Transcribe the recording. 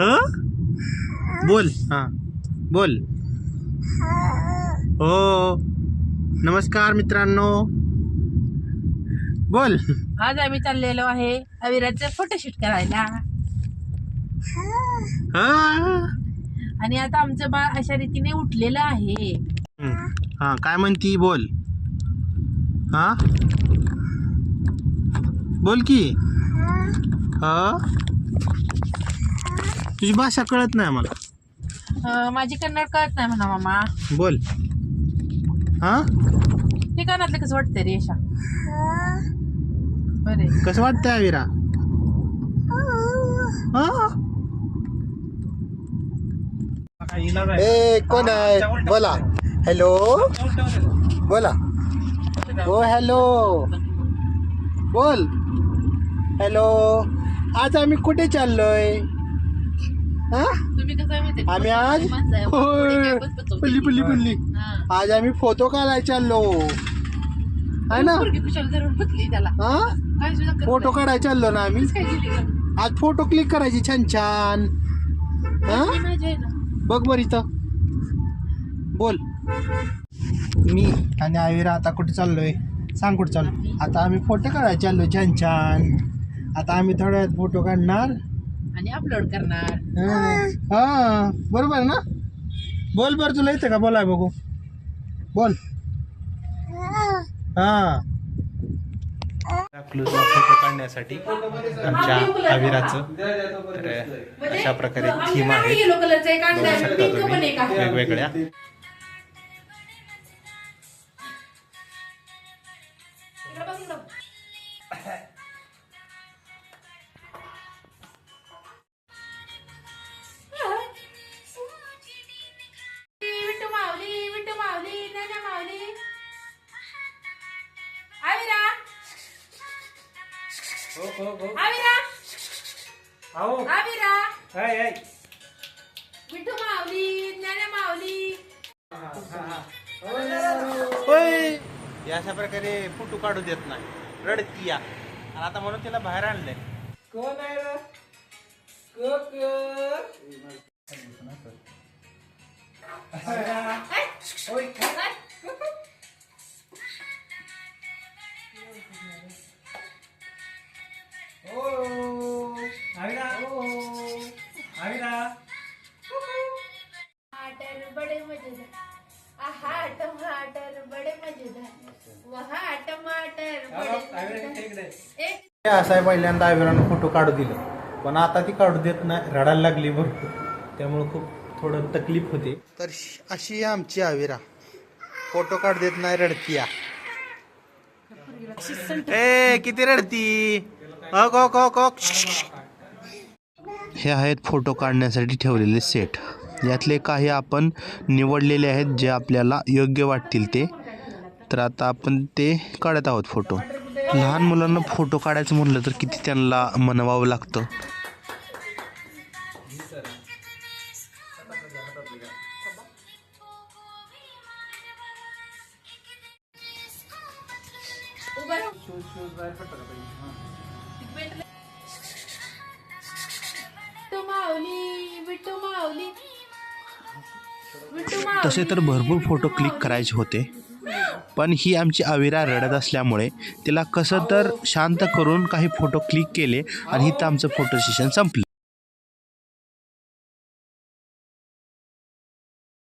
हं? बोल. हां. बोल. हो. नमस्कार मित्रांनो. बोल. आज आम्ही चाललेलो आहे अविराचं फोटोशूट करायला. हां. आणि आता आमचं बाळ अशा रीतीने उठलेलं आहे. हां. काय म्हणती? बोल. हां? बोल की. हा? तुझी भाषा कळत नाही मला अं, माझी कन्नड कळत नाही म्हणा मामा. बोल. हां? ते कानातलं कसं वाटतंय रे यशा? बरे कसं वाटतंय अविरा हां? ए कोण आहे? बोला. हॅलो बोला. हो हॅलो बोल. हॅलो आज आम्ही कुठे चाललोय? तुम्ही कसं? आम्ही आज होय. पल्ली पल्ली पल्ली. आज आम्ही फोटो काढायला चाललो आहे ना? पोरगी कुशाला धरून बसली त्याला. हा? काय सुद्धा करत फोटो नाही. काढायला चाललो ना आम्ही. काय केली का? आज फोटो क्लिक करायची छान छान. हा? ती माझी आहे ना? बघ बर इथं. बोल. मी आणि आविरा आता कुठे चाललोय? सांग कुठे चाललो आता आम्ही फोटो काढायला चाललो छान छान. आता आम्ही थोड्या वेळात फोटो काढणार. आणि अपलोड करणार. हं. हा बरोबर ना? बोल बर तुला येतं का? बोलाय बघू. बोल. हा. क्लूजला फोटो काढण्यासाठी आमच्या अविराचं तर अशा प्रकारे थीम आहे. येलो आविरा! आविरा! विट्टू माऊली नाना माऊली. होय हे अशा प्रकारे फोटो काढू देत नाही. रडती या आणि आता म्हणून तिला बाहेर आणलंय. टमाटर बड़े मजेदार. आहा टमाटर बड़े मजेदार. वहा टमाटर बड़े मजेदार. एक हे असं आहे पहिल्यांदा आविरानं फोटो काढू दिलं. पण आता ती काढू देत नाही रडायला लागली भरपूर. त्यामुळे खूप थोडं तकलीफ होते. तर अशी आहे आमची आविरा फोटो काढू देत नाही रडती या ए किती रडती? अक, अक, अक. हे आहेत फोटो काढण्यासाठी ठेवलेले सेट. यातले काही आपण निवडलेले आहेत जे आपल्याला योग्य वाटतील ते. तर आता आपण ते काढत आहोत फोटो लहान मुलांना फोटो काढायचं म्हणलं तर किती त्यांना मनवावं लागतं? तसे तर भरपूर फोटो क्लिक करायचे होते. पण ही आमची अविरा रडत असल्यामुळे तिला कसं तर शांत करून काही फोटो क्लिक केले आणि इथं आमचं फोटो सेशन संपलं.